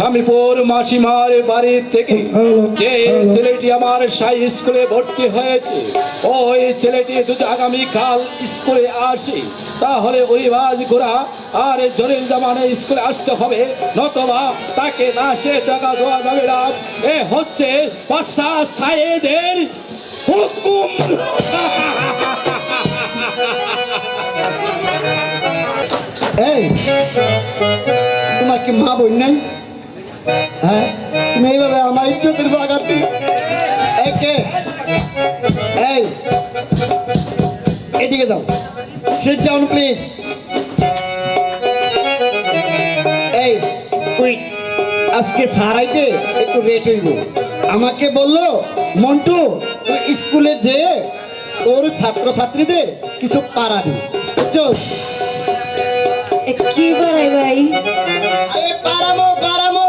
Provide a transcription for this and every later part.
স্বামীপুর মাসিমার বাড়ি থেকে যে ছেলেটি আমার সাই স্কুলে ভর্তি হয়েছে ওই ছেলেটি যদি আগামীকাল স্কুলে আসে তাহলে ওই বাজ ঘোরা আর জলিল জামানে স্কুলে আসতে হবে নতবা তাকে না সে টাকা দেওয়া যাবে না। এ হচ্ছে পাশা সায়েদের হুকুম। এই তোমার কি মা বোন নাই? হ্যাঁ? আজকে সারাইতে একটু রেট হইব। আমাকে বলল, মন্টু স্কুলে যে তোর ছাত্রছাত্রীদের কিছু পারাবি বুঝছ? কি বাড়াই ভাই? আরে পারামো পারামো।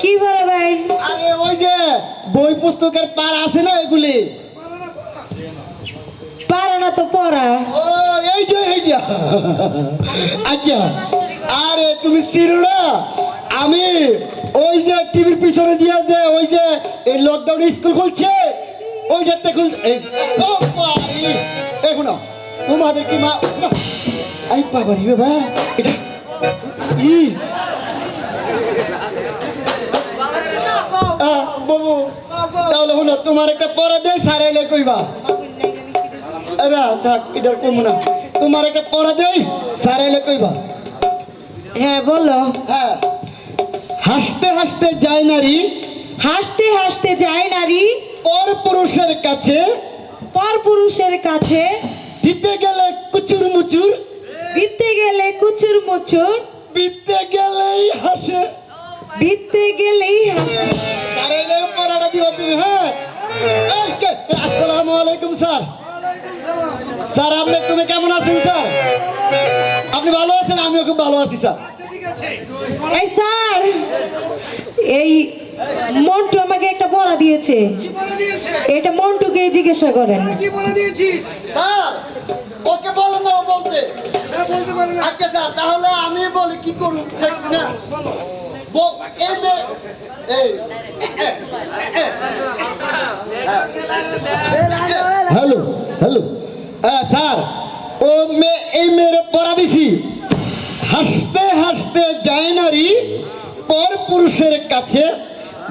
কি বাড়াই ভাই? আরে ওই যে বই পুস্তকের পার আছে না এগুলি? পারে না তো পড়া। ও এই যে এই যে। আচ্ছা আরে তুমি চিনো না? আমি ওই যে টিভির পিছনে দিয়ে যে ওই যে এই লকডাউনে স্কুল খুলছে ওইটাতে খুল এখন তোমাদের কি মা মা- এই বাবা রে বাবা এটা ই বাবু তাহলে হলো তোমার একটা পড়া সারাইলে কইবা। এরা থাক এটার কম না। তোমার একটা পড়া সারাইলে কইবা। হ্যাঁ বলো। হ্যাঁ। হাসতে হাসতে যায় নারী হাসতে হাসতে যায় নারী পর পুরুষের কাছে পর পুরুষের কাছে দিতে গেলে কুচুর মুচুর দিতে গেলে কুচুর মুচুর বিতে গেলেই হাসে। বিতে গেলেই হাসি। সারাইলে পড়াটা দিও তুমি হ্যাঁ? আসসালামু আলাইকুম স্যার। স্যার আপনি তুমি কেমন আছেন স্যার? আপনি ভালো আছেন? আমিও খুব ভালো আছি স্যার। এই স্যার এই মন্টু আমাকে একটা পড়া দিয়েছে। কি বলে দিয়েছে? এটা মন্টুকে জিজ্ঞাসা করেন। কি বলে দিয়েছিস? স্যার বলতে আচ্ছা স্যার তাহলে আমি বলি কি করুন দেখছি না হ্যালো হ্যালো হ্যাঁ স্যার ও মে- এই মেয়ের পড়া দিছি হাসতে হাসতে যায় নারী পর পুরুষের কাছে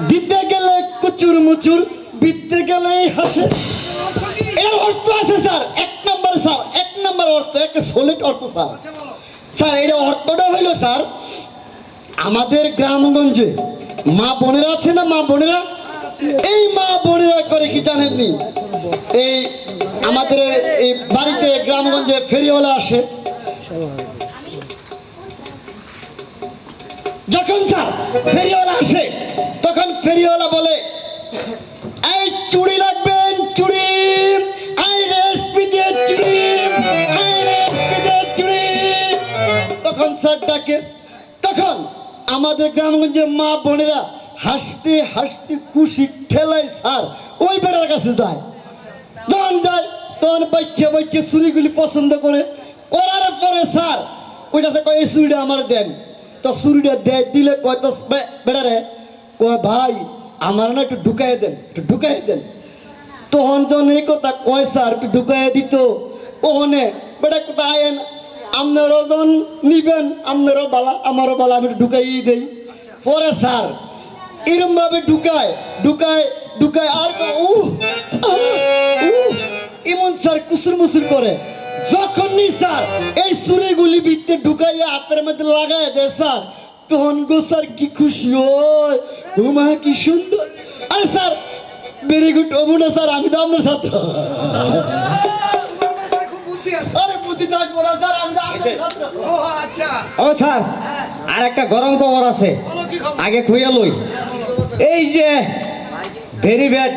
দিতে গেলে কুচুর মুচুর বিতে গেলেই হাসে আমাদের গ্রামগঞ্জে মা বোনেরা আছে না মা বোনেরা? এই মা বোনেরা করে কি জানেননি? এই আমাদের এই বাড়িতে গ্রামগঞ্জে ফেরিওয়ালা আসে। যখন, স্যার, ফেরিওয়ালা আসে, তখন ফেরিওয়ালা বলে, এই চুড়ি লাগবেন চুড়ি আই রেসপি দিয়ে চুড়ি আই চুড়ি তখন স্যার তখন আমাদের গ্রামগঞ্জে মা বোনেরা হাসতে হাসতে খুশি ঠেলায় স্যার, ওই বেড়ার কাছে যায়। যখন যায়, তখন বাচ্চা বাচ্চা চুরিগুলি পছন্দ করে। করার পরে স্যার, ওই কাছে কয়, এই চুরিটা আমার দেন। তো চুরিটা দেয়, দিলে কয়, তো বেড়ারে কয়, ভাই, আমার না একটু ঢুকাই দেন, একটু ঢুকাই দেন। তখন যখন এই কথা কয় স্যার একটু ঢুকাই দিত ওখানে বেটা কথা আয়েন আপনারও যখন নিবেন আপনারও বালা আমারও বালা আমি একটু ঢুকাই দেই পরে স্যার এরম ভাবে ঢুকায় ঢুকায় ঢুকায় আর এমন স্যার কুসুর মুসুর করে যখনই স্যার এই চুরিগুলি বিতে ঢুকাইয়া হাতের মধ্যে লাগাই দেয় স্যার তখন গো স্যার কি খুশি হয় তোমা কি সুন্দর আরে স্যার ভেরি গুড অমুনা স্যার আমি তো আপনার ছাত্র। ও আচ্ছা। ও স্যার আর একটা গরম খবর আছে। বলো কি খবর? আগে খুঁয়ে লই। এই যে ভেরি ব্যাড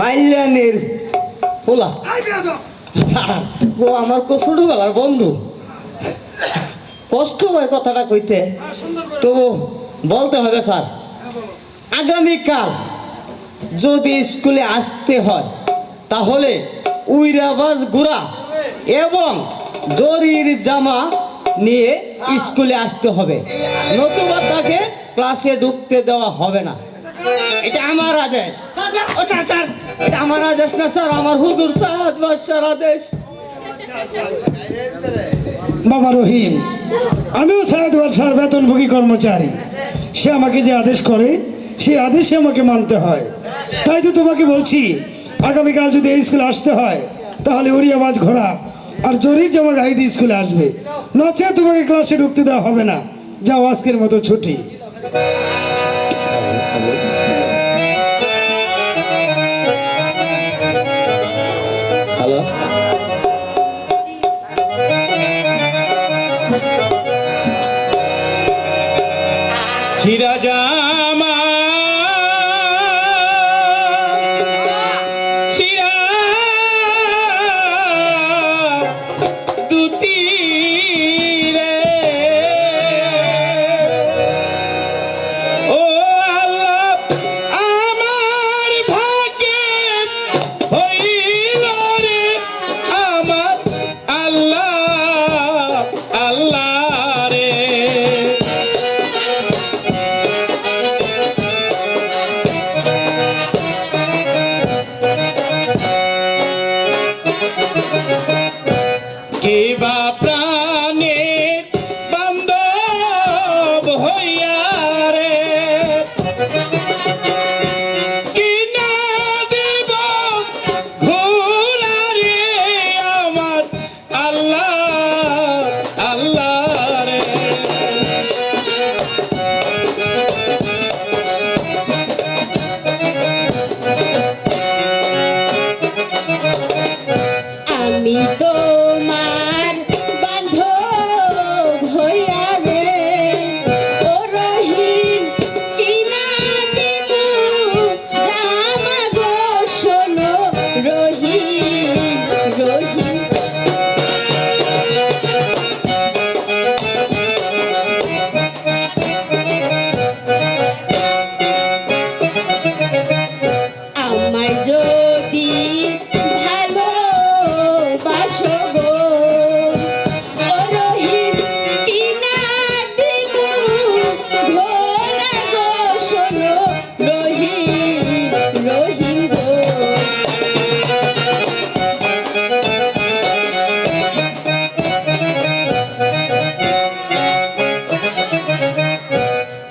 মাইলানির পোলা। স্যার ও আমার ছোটবেলার বন্ধু। কষ্ট হয় কথাটা কইতে। হ্যাঁ, সুন্দর করে তো বলতে হবে স্যার। হ্যাঁ, আগামীকাল যদি স্কুলে আসতে হয়, তাহলে উইরাবাজ গুড়া এবং জরির জামা নিয়ে স্কুলে আসতে হবে। নতুবা তাকে ক্লাসে ঢুকতে দেওয়া হবে না। এটা আমার আদেশ। এটা আমার আদেশ না, স্যার, আমার হুজুর সাদ বাদশার আদেশ। বাবা রহিম, আমিও সাহেদ বাদশার বেতনভোগী কর্মচারী। সে আমাকে যে আদেশ করে, সেই আদেশে আমাকে মানতে হয়। তাই তো তোমাকে বলছি আগামীকাল যদি এই স্কুলে আসতে হয় তাহলে উড়িয়াবাজ ঘোড়া আর জরির জামা গায়ে দিয়ে স্কুলে আসবে। নচে তোমাকে ক্লাসে ঢুকতে দেওয়া হবে না যাও আজকের মতো ছুটি। হ্যালো?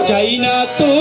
চাই না তোমার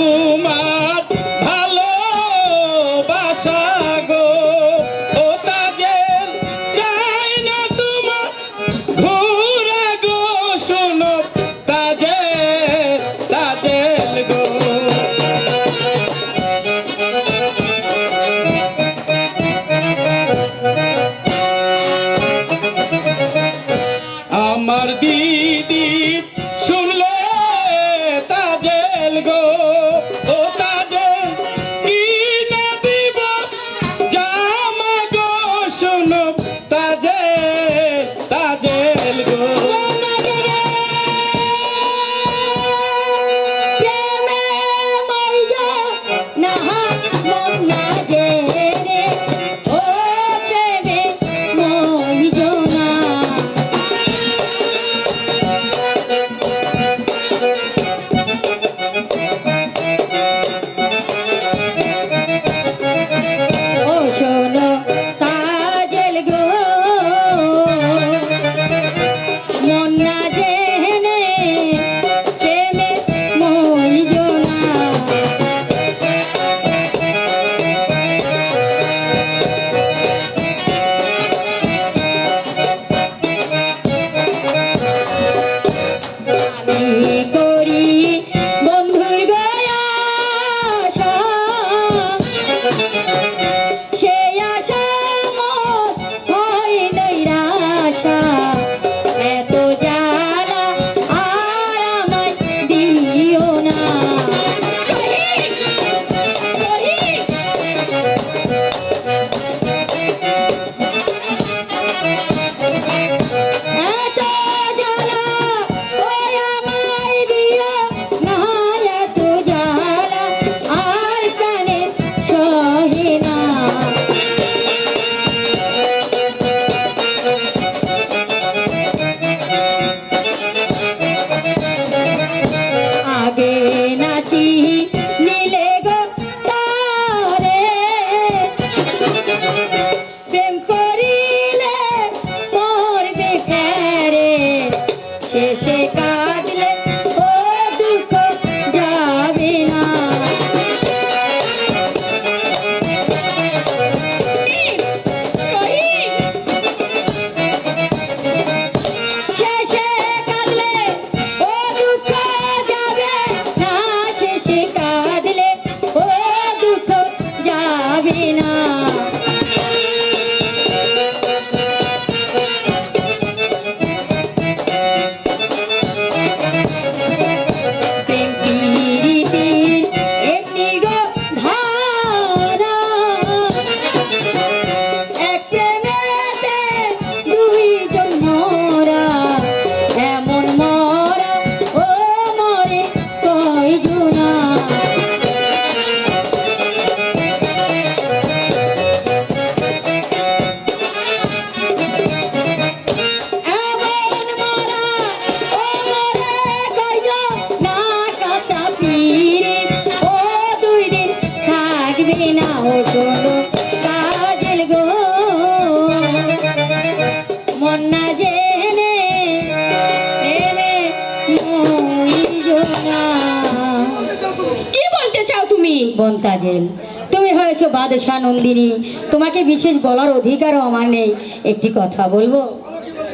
তুমি হয়েছো বাদশা নন্দিনী তোমাকে বিশেষ বলার অধিকারও আমার নেই। একটি কথা বলব?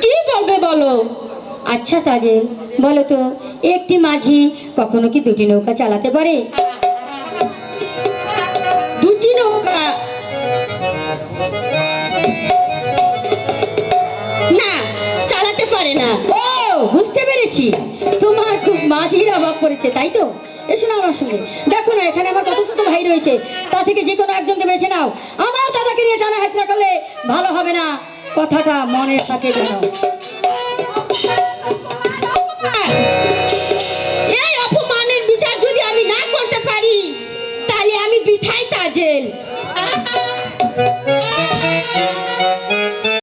কি বলবে বলো? আচ্ছা তাজেল বলো তো একটি মাঝি কখনো কি দুটি নৌকা চালাতে পারে? দুটি নৌকা? না চালাতে পারে না। ও বুঝতে পেরেছি। তোমার খুব মাঝির অভাব করেছে তাই তো? এসো না আমার সঙ্গে। দেখো না, এখানে আমার কত ছোট ভাই রয়েছে। তা থেকে যে কোনো একজনকে বেছে নাও। আমার দাদাকে নিয়ে টানা হেঁচড়া করলে ভালো হবে না। কথাটা মনে থাকে যেন। এই অপমানের বিচার যদি আমি না করতে পারি, তাহলে আমি